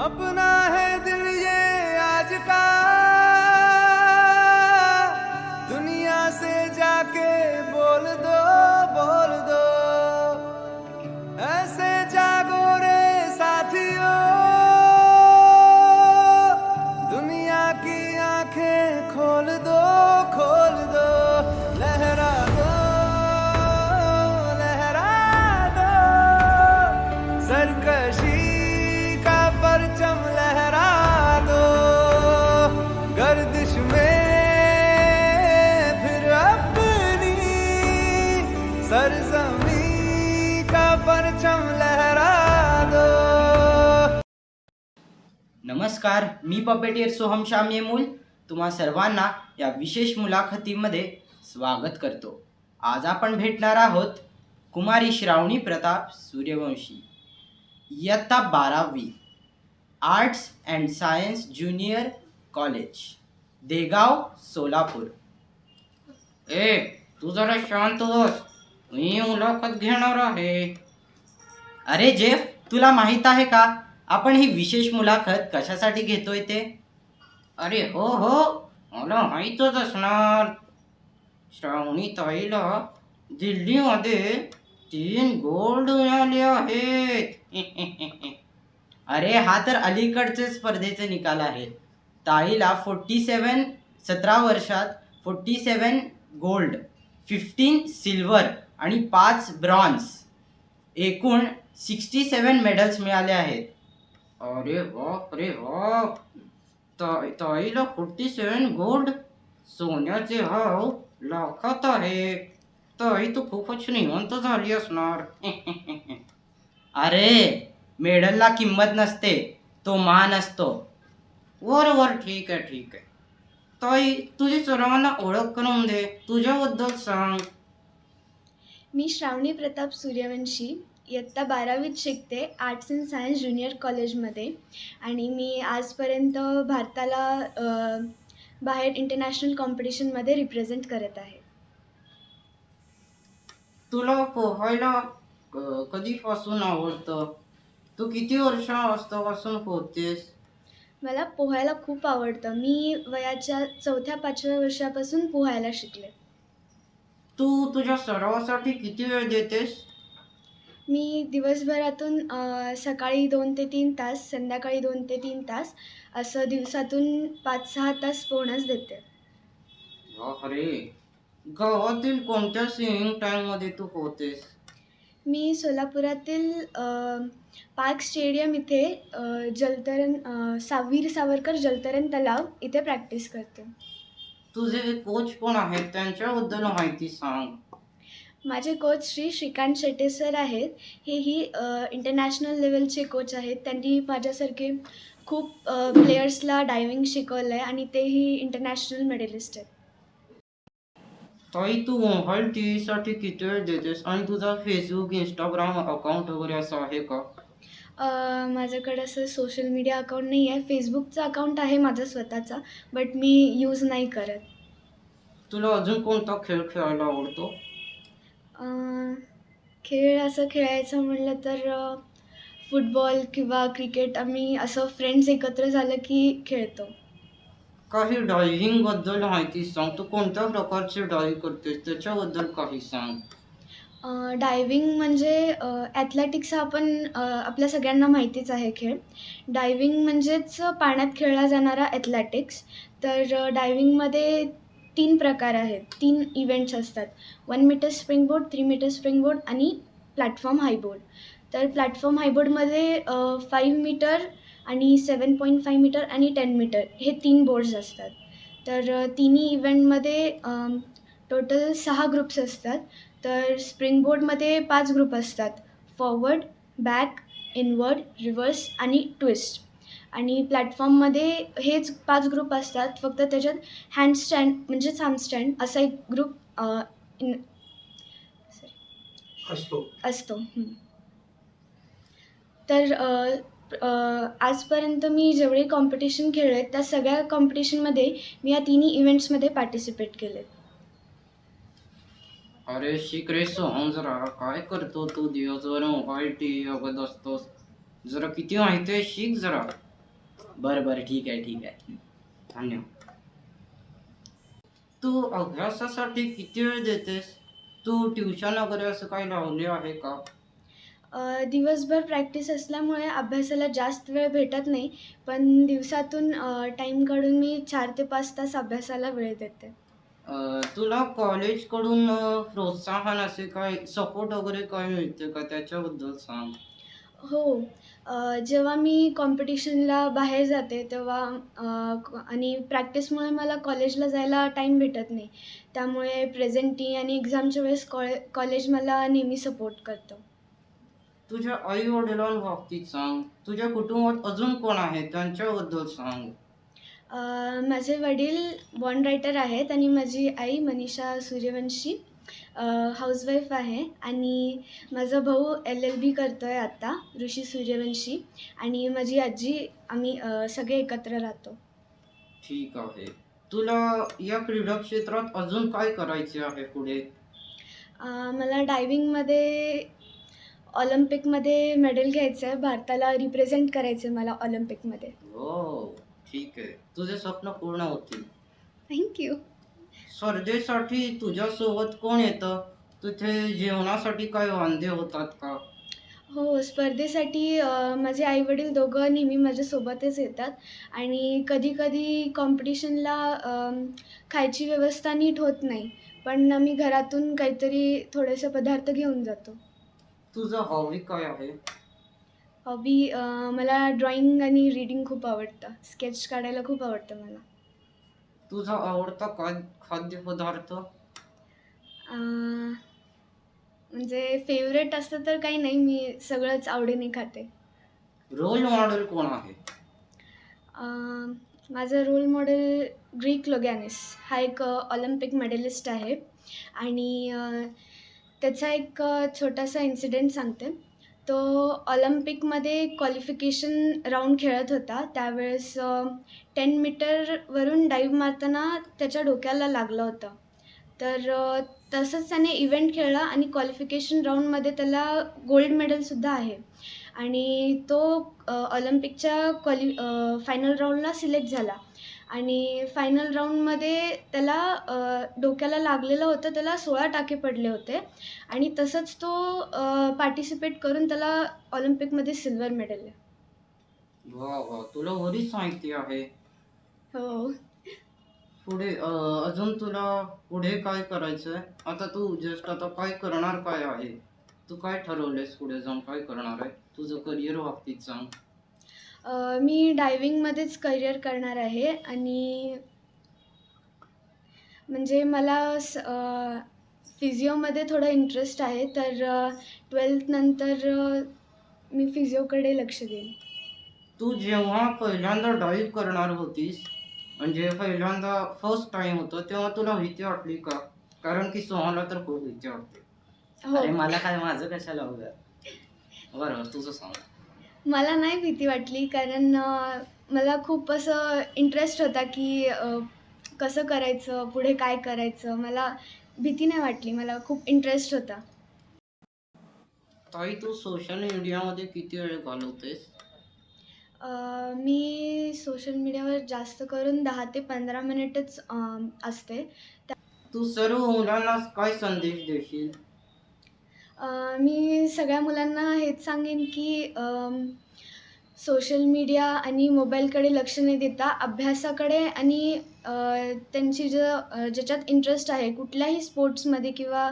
अपना है दिल ये आज का। दुनिया से जाके बोल दो बोल दो। ऐसे जागो रे साथियों। दुनिया की आँखें खोल दो। नमस्कार मी पपेटियर सोहम श्याम येमूल. तुम्हा सर्वांना या विशेष मुलाखतीमध्ये स्वागत करतो. आज आपण भेटणार आहोत कुमारी श्रावणी प्रताप सूर्यवंशी. इयत्ता बारावी arts and science junior college Degaon Solapur. ए तू जरा शांत बस. मी मुलाखत घेणार आहे. अरे जेफ तुला माहीत आहे का? आपण ही विशेष मुलाखत कशासाठी घेतोय ते? अरे हो हो. मला माहीतच असणार. श्रावणी ताईला दिल्लीमध्ये तीन गोल्ड मिळाले आहेत. अरे हा तर अलीकडचे स्पर्धेचे निकाल आहेत. ताईला फोर्टी सेवन सतरा वर्षात forty seven gold fifteen silver आणि पाच ब्रॉन्झ. एकूण सिक्स्टी सेवन मेडल्स मिळाले आहेत. अरे बाप रे बाप. ताई ताईला फोर्टी सेवन गोल्ड सोन्याचे भाव लाखात आहे. ताई तू खूपच निवंत झाली असणार. अरे मेडलला किंमत नसते तो मान असतो. वर वर ठीक आहे ठीक आहे. ताई तुझी सर्वांना ओळख करून दे तुझ्याबद्दल सांग. मी श्रावणी प्रताप सूर्यवंशी इयत्ता बारावीत शिकते आर्ट्स अँड सायन्स ज्युनियर कॉलेजमध्ये आणि मी आजपर्यंत भारताला बाहेर इंटरनॅशनल कॉम्पिटिशनमध्ये रिप्रेझेंट करत आहे. तुला पोहायला कधीपासून आवडतं? तू किती वर्षापासून पोहतेस? मला पोहायला खूप आवडतं. मी वयाच्या चौथ्या पाचव्या वर्षापासून पोहायला शिकले. तू तुझ्या सरावासाठी किती वेळ देतेस? मी दिवसभरातून सकाळी दोन ते तीन तास संध्याकाळी दोन ते तीन तास असं दिवसातून पाच सहा तास पोहण्यास देते. अरे गावातील कोणत्या मध्ये तू पोहतेस? मी सोलापुरातील पार्क स्टेडियम इथे जलतरण सावीर सावरकर जलतरण तलाव इथे प्रॅक्टिस करते. तुझे कोच कोण आहेत त्यांच्याबद्दल माहिती सांग. माझे कोच श्री श्रीकांत शेट्टे सर आहेत. हेही इंटरनॅशनल लेवलचे कोच आहेत. त्यांनी माझ्यासारखे खूप प्लेयर्सला डायविंग शिकवलं आहे आणि तेही इंटरनॅशनल मेडलिस्ट आहेत. ताई तू मोबाईल टी व्हीसाठी किती वेळ देतेस आणि तुझा फेसबुक इंस्टाग्राम अकाउंट वगैरे असं आहे का? अ, माझ्याकडे असं सोशल मीडिया अकाउंट नाही आहे. फेसबुकचा अकाउंट आहे माझा स्वतःचा बट मी यूज नाही करत. तुला अजून कोणता खेळ खेळायला आवडतो? खेळ असं खेळायचं म्हणलं तर फुटबॉल किंवा क्रिकेट आम्ही असं फ्रेंड्स एकत्र झालं की खेळतो. काही डायव्हिंगबद्दल माहिती सांग. तू कोणत्या प्रकारचे डायव्ह करतेस? त्याच्याबद्दल काही सांग. डायविंग म्हणजे ॲथलेटिक्स हा आपण आपल्या सगळ्यांना माहितीच आहे खेळ. डायविंग म्हणजेच पाण्यात खेळला जाणारा ॲथलेटिक्स तर डायविंगमध्ये तीन प्रकार आहेत. तीन इव्हेंट्स असतात. One metre spring board three metre spring board आणि प्लॅटफॉर्म हायबोर्ड तर प्लॅटफॉर्म हायबोर्डमध्ये फाईव्ह मीटर आणि सेवन पॉईंट फाईव्ह मीटर आणि टेन मीटर हे तीन बोर्ड्स असतात. तर तिन्ही इव्हेंटमध्ये टोटल सहा ग्रुप्स असतात. तर स्प्रिंग बोर्डमध्ये पाच ग्रुप असतात. फॉरवर्ड बॅक इनवर्ड रिव्हर्स आणि ट्विस्ट आणि प्लॅटफॉर्ममध्ये हेच पाच ग्रुप असतात फक्त त्याच्यात हँडस्टँड म्हणजेच हॅमस्टँड असा एक ग्रुप इन असतो. असतो. तर आजपर्यंत मी जेवढे कॉम्पिटिशन खेळले आहेत त्या सगळ्या कॉम्पिटिशनमध्ये मी या तिन्ही इव्हेंट्समध्ये पार्टिसिपेट केले. अरे शिक रे सोहम जरा काय करतो तू दिवसभर मोबाईल टी व्ही बघत असतोस? जरा किती माहिती आहे? शिक जरा. बरं बरं ठीक आहे ठीक आहे. धन्यवाद. तू अभ्यासासाठी किती वेळ देतेस? तू ट्युशन वगैरे असं काही लावले आहे का? अ, दिवसभर प्रॅक्टिस असल्यामुळे अभ्यासाला जास्त वेळ भेटत नाही पण दिवसातून टाईम काढून मी चार ते पाच तास अभ्यासाला वेळ देते. अं, तुला कॉलेजकडून अं, प्रोत्साहन असे काय सपोर्ट वगैरे काय मिळते का? त्याच्याबद्दल सांग. हो. जेव्हा मी कॉम्पिटिशनला बाहेर जाते तेव्हा आणि प्रॅक्टिसमुळे मला कॉलेजला जायला टाईम भेटत नाही. त्यामुळे प्रेझेंटी आणि एक्झामच्या वेळेस कॉले कॉलेज मला नेहमी सपोर्ट करतं. तुझ्या आई वडिलांबाबतीत सांग. तुझ्या कुटुंबात अजून कोण आहे? त्यांच्याबद्दल सांग. माझे वडील बॉन्ड रायटर आहेत आणि माझी आई मनीषा सूर्यवंशी. हाऊसवाईफ आहे आणि माझा भाऊ एल एल बी करतो आहे आत्ता ऋषी सूर्यवंशी. आणि माझी आजी आम्ही अ, सगळे एकत्र राहतो. ठीक आहे. तुला या क्रीडा क्षेत्रात अजून काय करायचे आहे पुढे? अ, मला डायविंगमध्ये ऑलिम्पिकमध्ये मेडल घ्यायचं आहे. भारताला रिप्रेझेंट करायचं आहे मला ऑलिम्पिकमध्ये. हो ठीक आहे. तुझे स्वप्न पूर्ण होतील. थँक्यू स्पर्धेसाठी तुझ्यासोबत कोण येतं? तुझे जेवणासाठी काय वांदे होतात का? हो स्पर्धेसाठी अ, माझे आईवडील दोघं नेहमी माझ्यासोबतच येतात. आणि कधी कधी कॉम्पिटिशनला अम, खायची व्यवस्था नीट होत नाही. पण मी घरातून काहीतरी थोडेसे पदार्थ घेऊन जातो. तुझं हॉबी काय आहे? हॉबी मला ड्रॉइंग आणि रीडिंग खूप आवडतं. स्केच काढायला खूप आवडतं मला. तुझा आवडता काय खाद्यपदार्थ अ, म्हणजे फेवरेट असतं तर काही नाही मी सगळंच आवडीने खाते. रोल मॉडेल कोण आहे? अं, माझा रोल मॉडेल ग्रीक लोगॅनिस हा एक ऑलिम्पिक मेडलिस्ट आहे. आणि अं, त्याचा एक अं, छोटासा इन्सिडेंट सांगते. तो ऑलिम्पिकमध्ये क्वालिफिकेशन राऊंड खेळत होता. त्यावेळेस टेन मीटरवरून डाईव्ह मारताना त्याच्या डोक्याला लागलं होतं. तर तसंच त्याने इव्हेंट खेळला आणि क्वालिफिकेशन राऊंडमध्ये त्याला गोल्ड मेडलसुद्धा आहे. आणि तो ऑलिम्पिकच्या क्वालि फायनल राऊंडला सिलेक्ट झाला. आणि फायनल राऊंडमध्ये त्याला डोक्याला लागलेलं होतं त्याला सोळा टाके पडले होते. आणि तसंच तो पार्टिसिपेट करून त्याला ऑलिम्पिकमध्ये सिल्वर मेडल आहे. वा वा. तुला बरीच माहिती आहे. हो. पुढे अजून तुला पुढे काय करायचं आहे आता तू जस्ट आता काय करणार काय आहे? तू काय ठरवलेस पुढे जाऊन? काय करणार आहे? तुझं करिअर बाबतीत सांग. मी डायविंगमध्येच करिअर करणार आहे आणि म्हणजे मला स फिजिओमध्ये थोडं इंटरेस्ट आहे तर ट्वेल्थनंतर मी फिजिओकडे लक्ष देईन. तू जेव्हा पहिल्यांदा डाईव्ह करणार होतीस म्हणजे पहिल्यांदा फर्स्ट टाइम होतं तेव्हा तुला भीती वाटली का? कारण की सोहाला तर खूप भीती वाटते. हो. अरे मला काय माझं कशाला बरोबर तुझं सांग. मला नाही भीती वाटली कारण मला खूप असं इंटरेस्ट होता की कसं करायचं पुढे काय करायचं मला भीती नाही वाटली मला खूप इंटरेस्ट होता. ताई तू सोशल मीडियामध्ये किती वेळ घालवतेस मी सोशल मीडियावर जास्त करून दहा ते पंधरा मिनिटच असते. तू सर्व मुलांना काय संदेश देशील? मी सगळ्या मुलांना हेच सांगेन की सोशल मीडिया आणि मोबाईलकडे लक्ष न देता अभ्यासाकडे आणि त्यांची ज ज्याच्यात इंटरेस्ट आहे कुठल्याही स्पोर्ट्समध्ये किंवा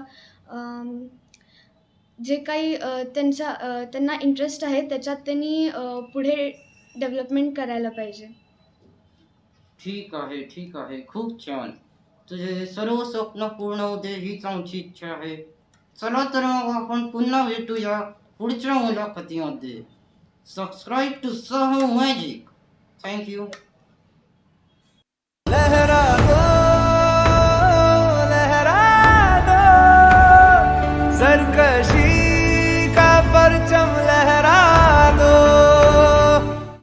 जे काही त्यांच्या त्यांना इंटरेस्ट आहे त्याच्यात त्यांनी पुढे डेव्हलपमेंट करायला पाहिजे. ठीक आहे ठीक आहे. खूप छान. तुझे सर्व स्वप्न पूर्ण होते हीच आमची इच्छा आहे. चला तर मग आपण पुन्हा भेटूया पुढच्या मुलाखतीमध्ये. subscribe to Soho Magic. Thank you.